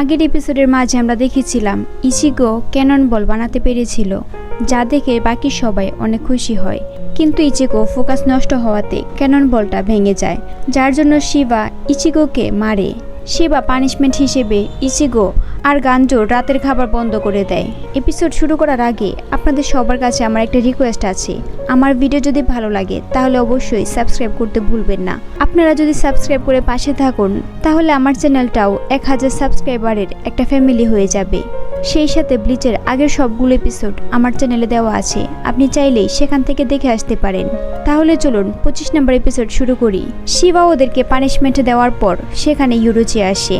আগের এপিসোডের মাঝে আমরা দেখেছিলাম ইচিগো ক্যানন বল বানাতে পেরেছিল, যা দেখে বাকি সবাই অনেক খুশি হয়। কিন্তু ইচিগো ফোকাস নষ্ট হওয়াতে ক্যানন বলটা ভেঙে যায়, যার জন্য শিবা ইচিগোকে মারে। শিবা পানিশমেন্ট হিসেবে ইসিগো আর গাঞ্জোর রাতের খাবার বন্ধ করে দেয়। এপিসোড শুরু করার আগে আপনাদের সবার কাছে আমার একটা রিকোয়েস্ট আছে। আমার ভিডিও যদি ভালো লাগে, তাহলে অবশ্যই সাবস্ক্রাইব করতে ভুলবেন না। আপনারা যদি সাবস্ক্রাইব করে পাশে থাকুন, তাহলে আমার চ্যানেলটাও এক হাজার সাবস্ক্রাইবারের একটা ফ্যামিলি হয়ে যাবে। সেই সাথে ব্লিচের আগের সবগুলো এপিসোড আমার চ্যানেলে দেওয়া আছে। আপনি চাইলেই সেখান থেকে দেখে আসতে পারেন। তাহলে চলুন পঁচিশ নম্বর এপিসোড শুরু করি। শিবা ওদেরকে পানিশমেন্ট দেওয়ার পর সেখানে ইউরোচি আসে।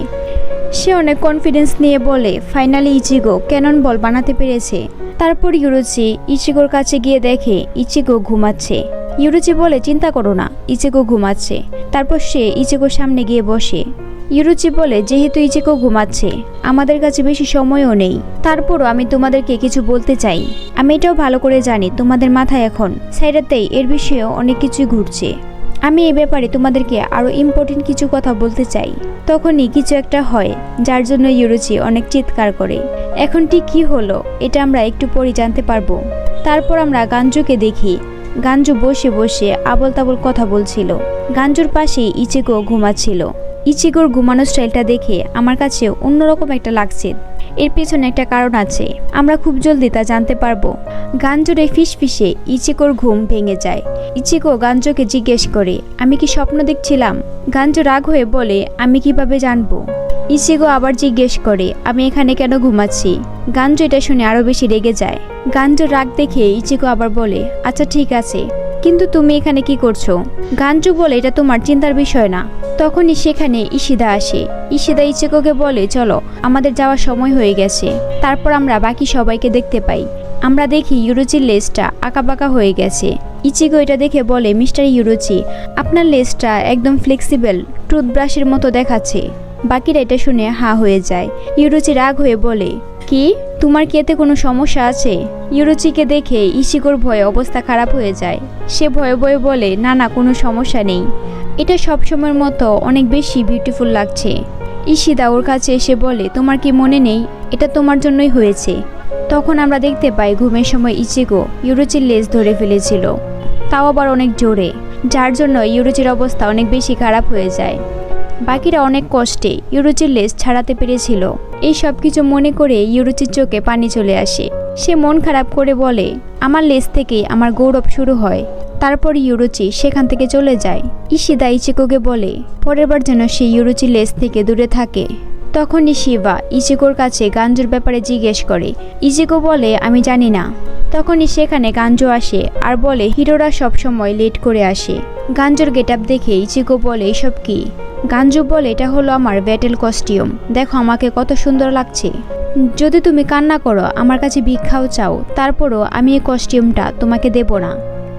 সে অনেক কনফিডেন্স নিয়ে বলে ফাইনালি ইচিগো ক্যানন বল বানাতে পেরেছে। তারপর ইউরোচি ইচিগোর কাছে গিয়ে দেখে ইচিগো ঘুমাচ্ছে। ইউরোচি বলে, চিন্তা করো না ইচিগো ঘুমাচ্ছে। তারপর সে ইচিগোর সামনে গিয়ে বসে। ইউরুচি বলে, যেহেতু ইচিকো ঘুমাচ্ছে, আমাদের কাছে বেশি সময়ও নেই। তারপরও আমি তোমাদেরকে কিছু বলতে চাই। আমি এটাও ভালো করে জানি, তোমাদের মাথায় এখন সাইডাতেই এর বিষয়েও অনেক কিছুই ঘুরছে। আমি এ ব্যাপারে তোমাদেরকে আরও ইম্পর্টেন্ট কিছু কথা বলতে চাই। তখনই কিছু একটা হয়, যার জন্য ইউরুচি অনেক চিৎকার করে। এখন ঠিক কী হলো, এটা আমরা একটু পরে জানতে পারব। তারপর আমরা গাঞ্জুকে দেখি। গাঞ্জু বসে বসে আবল তাবল কথা বলছিল। গাঞ্জুর পাশেই ইচিকো ঘুমাচ্ছিল। ইচিগোর ঘুমানোর স্টাইলটা দেখে আমার কাছে অন্যরকম একটা লাগছে। এর পেছনে একটা কারণ আছে। আমরা খুব জলদি তা জানতে পারব। গাঞ্জোরে ফিস ফিসে ইচিকোর ঘুম ভেঙে যায়। ইচিকো গাঞ্জোকে জিজ্ঞেস করে, আমি কি স্বপ্ন দেখছিলাম? গাঞ্জো রাগ হয়ে বলে, আমি কীভাবে জানব? ইচিগো আবার জিজ্ঞেস করে, আমি এখানে কেন ঘুমাচ্ছি? গাঞ্জো এটা শুনে আরও বেশি রেগে যায়। গাঞ্জো রাগ দেখে ইচিকো আবার বলে আচ্ছা ঠিক আছে। কিন্তু তুমি এখানে কি করছ? গাঞ্জু বলে, এটা তোমার চিন্তার বিষয় না। তখনই সেখানে ইশিদা আসে। ইশিদা ইচিকোকে বলে, চলো, আমাদের যাওয়ার সময় হয়ে গেছে। তারপর আমরা বাকি সবাইকে দেখতে পাই। আমরা দেখি ইউরোচির লেজটা আঁকাবাঁকা হয়ে গেছে। ইচিগো এটা দেখে বলে, মিস্টার ইউরোচি, আপনার লেজটা একদম ফ্লেক্সিবল, টুথব্রাশের মতো দেখাচ্ছে। বাকিরা এটা শুনে হা হয়ে যায়। ইউরোচি রাগ হয়ে বলে, কি? তোমার কি এতে কোনো সমস্যা আছে? ইউরোচিকে দেখে ইশিকোর ভয়ে অবস্থা খারাপ হয়ে যায়। সে ভয়ে ভয়ে বলে, না না, কোনো সমস্যা নেই। এটা সবসময়ের মতো অনেক বেশি বিউটিফুল লাগছে। ইশিদা ওর কাছে এসে বলে, তোমার কি মনে নেই? এটা তোমার জন্যই হয়েছে। তখন আমরা দেখতে পাই ঘুমের সময় ইচিগো ইউরোচির লেজ ধরে ফেলেছিল। তাও আবার অনেক জোরে, যার জন্য ইউরোচির অবস্থা অনেক বেশি খারাপ হয়ে যায়। বাকিরা অনেক কষ্টে ইউরোচির লেজ ছাড়াতে পেরেছিল। এই সব কিছু মনে করে ইউরোচির চোখে পানি চলে আসে। সে মন খারাপ করে বলে, আমার লেজ থেকেই আমার গৌরব শুরু হয়। তারপর ইউরোচি সেখান থেকে চলে যায়। ইশিদা ইচিকোকে বলে, পরের বার যেন সে ইউরোচি লেজ থেকে দূরে থাকে। তখনই শিবা ইচিকোর কাছে গাঞ্জুর ব্যাপারে জিজ্ঞেস করে। ইচিকো বলে, আমি জানি না। তখনই সেখানে গাঞ্জু আসে আর বলে, হিরোরা সবসময় লেট করে আসে। গাঞ্জুর গেট আপ দেখে ইচিকো বলে, এসব কি? গাঞ্জু বলে, এটা হলো আমার ব্যাটেল কস্টিউম। দেখো আমাকে কত সুন্দর লাগছে। যদি তুমি কান্না করো, আমার কাছে ভিক্ষাও চাও, তারপরও আমি এই কস্টিউমটা তোমাকে দেব না।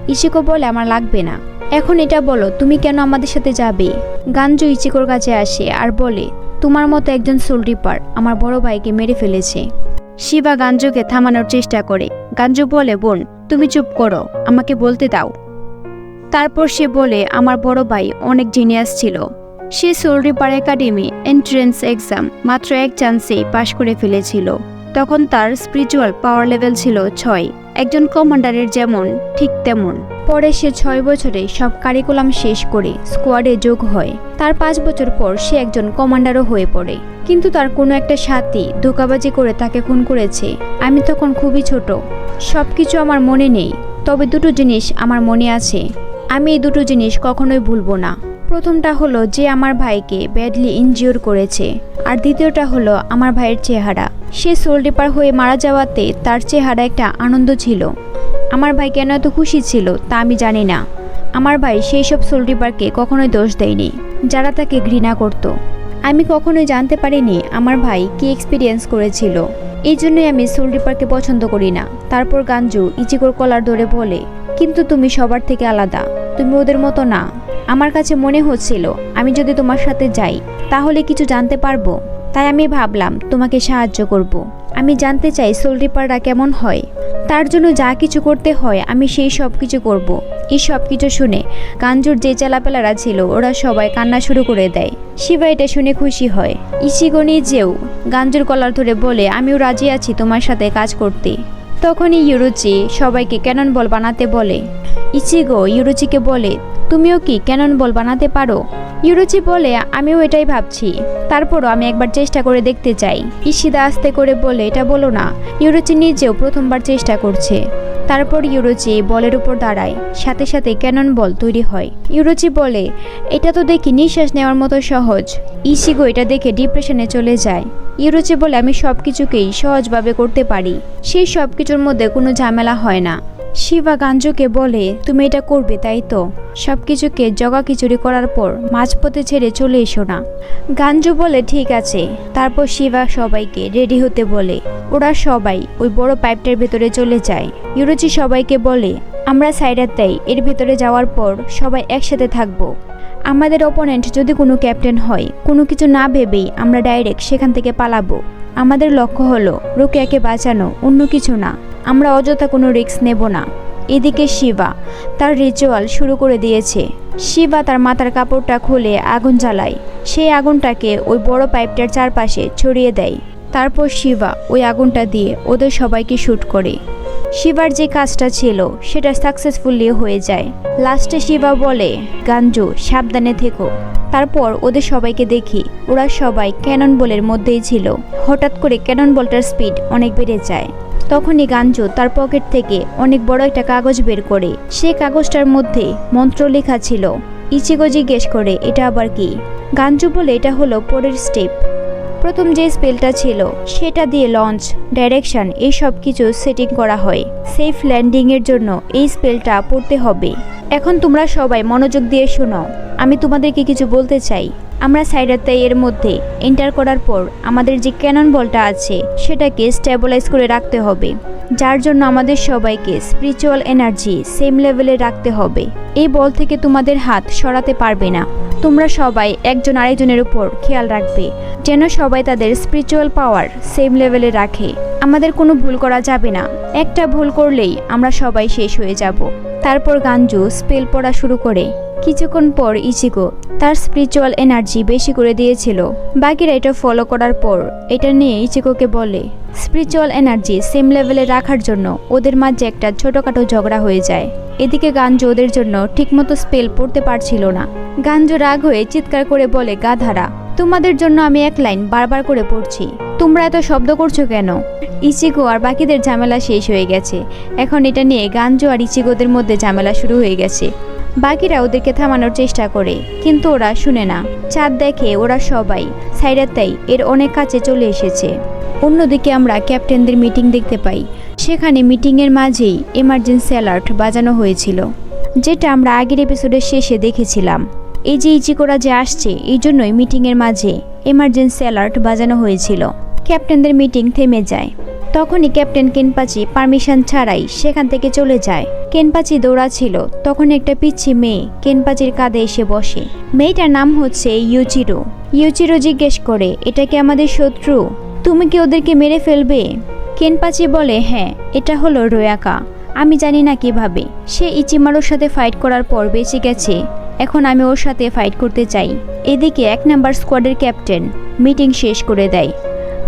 ইচিকো বলে, আমার লাগবে না। এখন এটা বলো, তুমি কেন আমাদের সাথে যাবে? গাঞ্জু ইচিকোর কাছে আসে আর বলে, তোমার মতো একজন সোল রিপার আমার বড় ভাইকে মেরে ফেলেছে। শিবা গাঞ্জুকে থামানোর চেষ্টা করে। গাঞ্জু বলে, বোন, তুমি চুপ করো, আমাকে বলতে দাও। তারপর সে বলে, আমার বড় ভাই অনেক জিনিয়াস ছিল। সে soul reaper academy entrance exam মাত্র এক চান্সেই পাশ করে ফেলেছিল। তখন তার স্পিরিচুয়াল পাওয়ার লেভেল ছিল ছয়। একজন কমান্ডারের যেমন, ঠিক তেমন। পরে সে ছয় বছরে সব কারিকুলাম শেষ করে স্কোয়াডে যোগ হয়। তার পাঁচ বছর পর সে একজন কমান্ডারও হয়ে পড়ে। কিন্তু তার কোনো একটা সাথী ধোকাবাজি করে তাকে খুন করেছে। আমি তখন খুবই ছোট। সব কিছু আমার মনে নেই, তবে দুটো জিনিস আমার মনে আছে। আমি এই দুটো জিনিস কখনোই ভুলবো না। প্রথমটা হলো যে আমার ভাইকে ব্যাডলি ইনজিওর করেছে, আর দ্বিতীয়টা হলো আমার ভাইয়ের চেহারা। সে সোল রিপার হয়ে মারা যাওয়াতে তার চেহারা একটা আনন্দ ছিল। আমার ভাই কেন এত খুশি ছিল তা আমি জানি না। আমার ভাই সেই সব সোল রিপারকে কখনোই দোষ দেয়নি, যারা তাকে ঘৃণা করত। আমি কখনোই জানতে পারিনি আমার ভাই কি এক্সপিরিয়েন্স করেছিল। এই জন্যই আমি সোল রিপারকে পছন্দ করি না। তারপর গাঞ্জু ইচিকোর কলার ধরে বলে, কিন্তু তুমি সবার থেকে আলাদা। তুমি ওদের মতো না। আমার কাছে মনে হচ্ছিল, আমি যদি তোমার সাথে যাই, তাহলে কিছু জানতে পারব। তাই আমি ভাবলাম, তোমাকে সাহায্য করব। আমি জানতে চাই সোল রিপাররা কেমন হয়। তার জন্য যা কিছু করতে হয়, আমি সেই সব কিছু করব। এই সব কিছু শুনে গাঞ্জুর যে চেলাপেলারা ছিল, ওরা সবাই কান্না শুরু করে দেয়। শিবা এটা শুনে খুশি হয়। ইচিগো নিজেও গাঞ্জুর কলার ধরে বলে, আমিও রাজি আছি তোমার সাথে কাজ করতে। তখনই ইউরুচি সবাইকে ক্যানন বল বানাতে বলে। ইচিগো ইউরুচিকে বলে, তুমিও কি ক্যানন বল বানাতে পারো? ইউরুচি বলে, আমিও এটাই ভাবছি। তারপরও আমি একবার চেষ্টা করে দেখতে চাই। ইশিদা আস্তে করে বলে, এটা বলো না। ইউরুচি নিজেও প্রথমবার চেষ্টা করছে। তারপর ইউরোচি বলের উপর দাঁড়ায়। সাথে সাথে ক্যানন বল তৈরি হয়। ইউরোচি বলে, এটা তো দেখি নিঃশ্বাস নেওয়ার মতো সহজ। ইসিগো এটা দেখে ডিপ্রেশনে চলে যায়। ইউরোচি বলে, আমি সব কিছুকেই সহজভাবে করতে পারি। সেই সব কিছুর মধ্যে কোনো ঝামেলা হয় না। শিবা গাঞ্জুকে বলে, তুমি এটা করবে, তাই তো? সব কিছুকে জগা খিচুড়ি করার পর মাঝপথে ছেড়ে চলে এসো না। গাঞ্জু বলে, ঠিক আছে। তারপর শিবা সবাইকে রেডি হতে বলে। ওরা সবাই ওই বড় পাইপটার ভেতরে চলে যায়। ইউরোচি সবাইকে বলে, আমরা সাইডাতেই এর ভেতরে যাওয়ার পর সবাই একসাথে থাকব। আমাদের অপোনেন্ট যদি কোনো ক্যাপ্টেন হয়, কোনো কিছু না ভেবেই আমরা ডাইরেক্ট সেখান থেকে পালাবো। আমাদের লক্ষ্য হলো রোকেয়াকে বাঁচানো, অন্য কিছু না। আমরা অযথা কোনো রিস্ক নেব না। এদিকে শিবা তার রিচুয়াল শুরু করে দিয়েছে। শিবা তার মাথার কাপড়টা খুলে আগুন জ্বালায়। সেই আগুনটাকে ওই বড় পাইপটার চারপাশে ছড়িয়ে দেয়। তারপর শিবা ওই আগুনটা দিয়ে ওদের সবাইকে শ্যুট করে। শিবার যে কাজটা ছিল, সেটা সাকসেসফুলি হয়ে যায়। লাস্টে শিবা বলে, গাঞ্জু, সাবধানে থেকো। তারপর ওদের সবাইকে দেখি, ওরা সবাই ক্যানন বলের মধ্যেই ছিল। হঠাৎ করে ক্যানন বলটার স্পিড অনেক বেড়ে যায়। তখনই গাঞ্জু তার পকেট থেকে অনেক বড় একটা কাগজ বের করে। সে কাগজটার মধ্যে মন্ত্র লেখা ছিল। ইচিগো জিজ্ঞেস করে, এটা আবার কি? গাঞ্জু বলে, এটা হলো পরের স্টেপ। প্রথম যে স্পেলটা ছিল, সেটা দিয়ে লঞ্চ, ডাইরেকশন এই সব কিছু সেটিং করা হয়। সেফ ল্যান্ডিংয়ের জন্য এই স্পেলটা পড়তে হবে। এখন তোমরা সবাই মনোযোগ দিয়ে শোনো। আমি তোমাদেরকে কিছু বলতে চাই। আমরা সাইডারতাই এর মধ্যে এন্টার করার পর আমাদের যে ক্যানন বলটা আছে, সেটাকে স্টেবলাইজ করে রাখতে হবে। যার জন্য আমাদের সবাইকে স্পিরিচুয়াল এনার্জি সেম লেভেলে রাখতে হবে। এই বল থেকে তোমাদের হাত সরাতে পারবে না। তোমরা সবাই একজন আরেকজনের উপর খেয়াল রাখবে, যেন সবাই তাদের স্পিরিচুয়াল পাওয়ার সেম লেভেলে রাখে। আমাদের কোনো ভুল করা যাবে না। একটা ভুল করলেই আমরা সবাই শেষ হয়ে যাব। তারপর গাঞ্জু স্পেল পড়া শুরু করে। কিছুক্ষণ পর ইচিগো তার স্পিরিচুয়াল এনার্জি বেশি করে দিয়েছিল। বাকিরা এটা ফলো করার পর এটা নিয়ে ইচিকোকে বলে স্পিরিচুয়াল এনার্জি সেম লেভেলে রাখার জন্য ওদের মাঝে একটা ছোটোখাটো ঝগড়া হয়ে যায়। এদিকে গাঞ্জু ওদের জন্য ঠিকমতো স্পেল পড়তে পারছিল না। গাঞ্জু রাগ হয়ে চিৎকার করে বলে, গাধারা, তোমাদের জন্য আমি এক লাইন বারবার করে পড়ছি। তোমরা এত শব্দ করছ কেন? ইচিগো আর বাকিদের ঝামেলা শেষ হয়ে গেছে। এখন এটা নিয়ে গাঞ্জু আর ইচিগোদের মধ্যে ঝামেলা শুরু হয়ে গেছে। বাকিরা ওদেরকে থামানোর চেষ্টা করে, কিন্তু ওরা শুনে না। চাঁদ দেখে ওরা সবাই, সাইরাতাই এর অনেক কাছে চলে এসেছে। অন্যদিকে আমরা ক্যাপ্টেনদের মিটিং দেখতে পাই। সেখানে মিটিংয়ের মাঝেই এমার্জেন্সি অ্যালার্ট বাজানো হয়েছিল, যেটা আমরা আগের এপিসোডের শেষে দেখেছিলাম। এই যে ইচিকোরা যে আসছে, এই জন্যই মিটিংয়ের মাঝে এমার্জেন্সি অ্যালার্ট বাজানো হয়েছিল। ক্যাপ্টেনদের মিটিং থেমে যায়। তখনই ক্যাপ্টেন কেনপাচি পারমিশন ছাড়াই সেখান থেকে চলে যায়। কেনপাচি দৌড়াচ্ছিল, তখন একটা পিচ্ছি মেয়ে কেনপাচির কাঁধে এসে বসে। মেয়েটার নাম হচ্ছে ইউচিরো। ইউচিরো জিজ্ঞেস করে, এটা কি আমাদের শত্রু? তুমি কি ওদেরকে মেরে ফেলবে? কেনপাচি বলে হ্যাঁ এটা হলো রোয়াকা। আমি জানি না কীভাবে। সে ইচিমারোর সাথে ফাইট করার পর বেঁচে গেছে। এখন আমি ওর সাথে ফাইট করতে চাই। এদিকে এক নাম্বার স্কোয়াডের ক্যাপ্টেন মিটিং শেষ করে দেয়।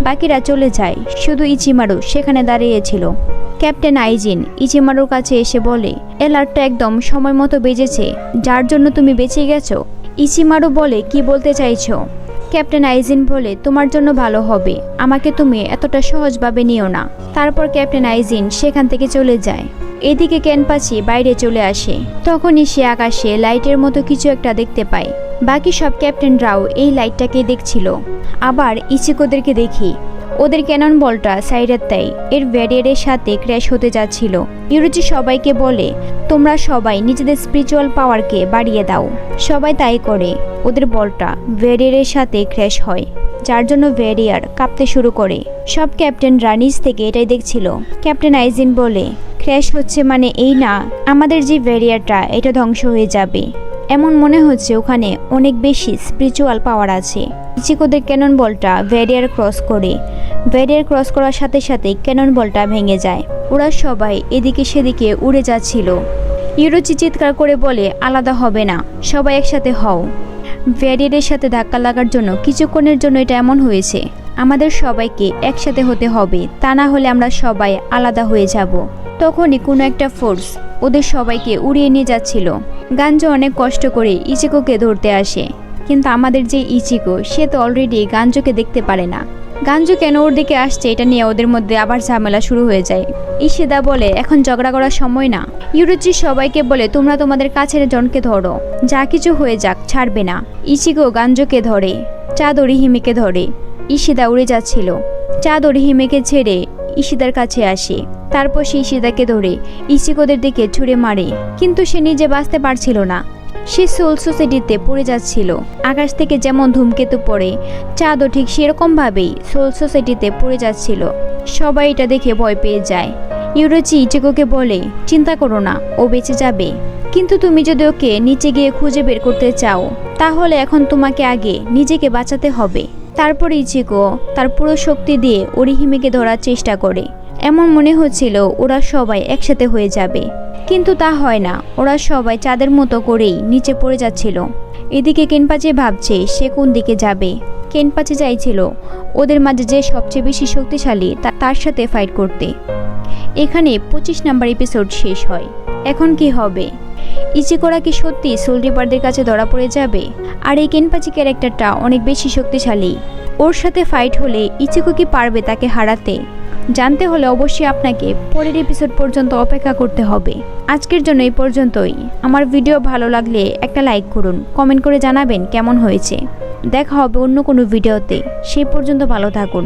বাকিরা চলে যায়। শুধু ইচিমারু সেখানে দাঁড়িয়েছিল। ক্যাপ্টেন আইজিন ইচিমারুর কাছে এসে বলে, অ্যালার্টটা একদম সময় মতো বেজেছে। যার জন্য তুমি বেঁচে গেছো? ইচিমারু বলে, কি বলতে চাইছো? ক্যাপ্টেন আইজিন বলে, তোমার জন্য ভালো হবে। আমাকে তুমি এতটা সহজভাবে নিও না। তারপর ক্যাপ্টেন আইজিন সেখান থেকে চলে যায়। এদিকে ক্যানপাচি বাইরে চলে আসে। তখনই সে আকাশে লাইটের মতো কিছু একটা দেখতে পায়। বাকি সব ক্যাপ্টেনরাও এই লাইটটাকে দেখছিল। আবার ইচিকোদেরকে দেখি। ওদের ক্যানন বলটা সাইডের তাই। এর ব্যারিয়ারের সাথে ক্র্যাশ হতে যাচ্ছিল। ইউরোজি সবাইকে বলে, তোমরা সবাই নিজেদের স্পিরিচুয়াল পাওয়ারকে বাড়িয়ে দাও। সবাই তাই করে। ওদের বলটা ব্যারিয়ারের সাথে ক্র্যাশ হয়, যার জন্য ভ্যারিয়ার কাঁপতে শুরু করে। সব ক্যাপ্টেনরা নিজ থেকে এটাই দেখছিল। ক্যাপ্টেন আইজিন বলে, ক্র্যাশ হচ্ছে মানে এই না, আমাদের যে ভ্যারিয়ারটা এটা ধ্বংস হয়ে যাবে। এমন মনে হচ্ছে ওখানে অনেক বেশি স্পিরিচুয়াল পাওয়ার আছে। ইচিকোদের ক্যানন বলটা ভ্যারিয়ার ক্রস করে ভ্যারিয়ার ক্রস করার সাথে সাথে ক্যানন বলটা ভেঙে যায়। ওরা সবাই এদিকে সেদিকে উড়ে যাচ্ছিল। ইউরোচি চিৎকার করে বলে, আলাদা হবে না, সবাই একসাথে হও। ব্যারিয়ারের সাথে ধাক্কা লাগার জন্য কিছুক্ষণের জন্য এটা এমন হয়েছে, আমাদের সবাইকে একসাথে হতে হবে, তা না হলে আমরা সবাই আলাদা হয়ে যাব। তখনই কোনো একটা ফোর্স ওদের সবাইকে উড়িয়ে নিয়ে যাচ্ছিল। গাঞ্জো অনেক কষ্ট করে ইচিকোকে ধরতে আসে, কিন্তু আমাদের যে ইচিকো, সে তো অলরেডি গাঞ্জোকে দেখতে পারে না। গাঞ্জু কেন ওর দিকে আসছে এটা নিয়ে ওদের মধ্যে আবার ঝামেলা শুরু হয়ে যায়। ইশিদা বলে, এখন ঝগড়া করার সময় না। ইউরুচি সবাইকে বলে, তোমরা তোমাদের কাছের জনকে ধরো। যা কিছু হয়ে যাক, ছাড়বে না। ইচিগো গাঞ্জুকে ধরে চাঁদ হিমেকে ধরে। ইশিদা উড়ে যাচ্ছিল। চাঁদ হিমেকে ছেড়ে ইশিদার কাছে আসে। তারপর সে ইশিদাকে ধরে ইচিকোদের দিকে ছুড়ে মারে। কিন্তু সে নিজে বাঁচতে পারছিল না। সে সোল সোসাইটিতে পড়ে যাচ্ছিল। আকাশ থেকে যেমন ধূমকেতু পড়ে, চাঁদও ঠিক সেরকমভাবেই সোল সোসাইটিতে পড়ে যাচ্ছিল। সবাই এটা দেখে ভয় পেয়ে যায়। ইউরোচি ইচিকোকে বলে, চিন্তা করো না, ও বেঁচে যাবে। কিন্তু তুমি যদি ওকে নিচে গিয়ে খুঁজে বের করতে চাও, তাহলে এখন তোমাকে আগে নিজেকে বাঁচাতে হবে। তারপরে ইচিকো তার পুরো শক্তি দিয়ে অরিহিমেকে ধরার চেষ্টা করে। এমন মনে হচ্ছিল ওরা সবাই একসাথে হয়ে যাবে। কিন্তু তা হয় না। ওরা সবাই চাঁদের মতো করেই নিচে পড়ে যাচ্ছিল। এদিকে কেনপাচে ভাবছে, সে কোন দিকে যাবে? কেনপাচে চাইছিল, ওদের মাঝে যে সবচেয়ে বেশি শক্তিশালী তার সাথে ফাইট করতে। এখানে পঁচিশ নাম্বার এপিসোড শেষ হয়। এখন কি হবে? ইচিকোরা কি সত্যি সোল রিপারদের কাছে ধরা পড়ে যাবে? আর এই কেনপাচি ক্যারেক্টারটা অনেক বেশি শক্তিশালী। ওর সাথে ফাইট হলে ইচিকো কি পারবে তাকে হারাতে? জানতে হলে অবশ্যই আপনাকে পরের এপিসোড পর্যন্ত অপেক্ষা করতে হবে। আজকের জন্য এই পর্যন্তই। আমার ভিডিও ভালো লাগলে একটা লাইক করুন। কমেন্ট করে জানাবেন কেমন হয়েছে। দেখা হবে অন্য কোনো ভিডিওতে সেই পর্যন্ত ভালো থাকুন।